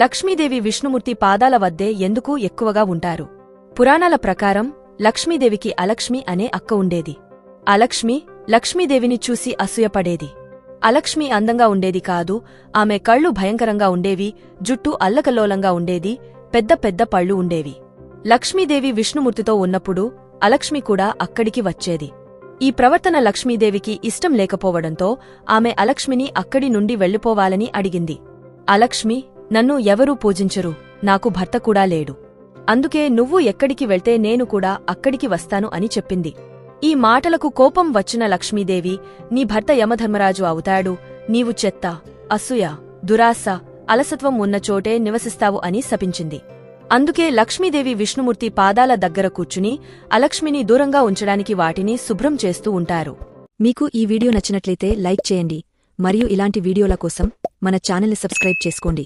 లక్ష్మీదేవి విష్ణుమూర్తి పాదాల వద్దే ఎందుకు ఎక్కువగా ఉంటారు? పురాణాల ప్రకారం లక్ష్మీదేవికి అలక్ష్మి అనే అక్క ఉండేది. అలక్ష్మి లక్ష్మీదేవిని చూసి అసూయపడేది. అలక్ష్మి అందంగా ఉండేది కాదు ఆమె కళ్ళు భయంకరంగా ఉండేవి జుట్టు అల్లకల్లోలంగా ఉండేది పెద్ద పెద్ద పళ్ళు ఉండేవి. లక్ష్మీదేవి విష్ణుమూర్తితో ఉన్నప్పుడు అలక్ష్మి కూడా అక్కడికి వచ్చేది. ఈ ప్రవర్తన లక్ష్మీదేవికి ఇష్టం లేకపోవడంతో ఆమె అలక్ష్మిని అక్కడి నుండి వెళ్ళిపోవాలని అడిగింది. అలక్ష్మి నన్ను ఎవరూ పూజించరు నాకు భర్త కూడా లేడు. అందుకే నువ్వు ఎక్కడికి వెళ్తే నేను కూడా అక్కడికి వస్తాను అని చెప్పింది. ఈ మాటలకు కోపం వచ్చిన లక్ష్మీదేవి నీ భర్త యమధర్మరాజు అవుతాడు నీవు చెత్త అసూయ దురాశ అలసత్వం ఉన్న చోటే నివసిస్తావు అని శపించింది. అందుకే లక్ష్మీదేవి విష్ణుమూర్తి పాదాల దగ్గర కూర్చుని అలక్ష్మిని దూరంగా ఉంచడానికి వాటిని శుభ్రం చేస్తూ ఉంటారు. మీకు ఈ వీడియో నచ్చినట్లయితే లైక్ చేయండి మరియు ఇలాంటి వీడియోల కోసం మన ఛానల్ని సబ్స్క్రైబ్ చేసుకోండి.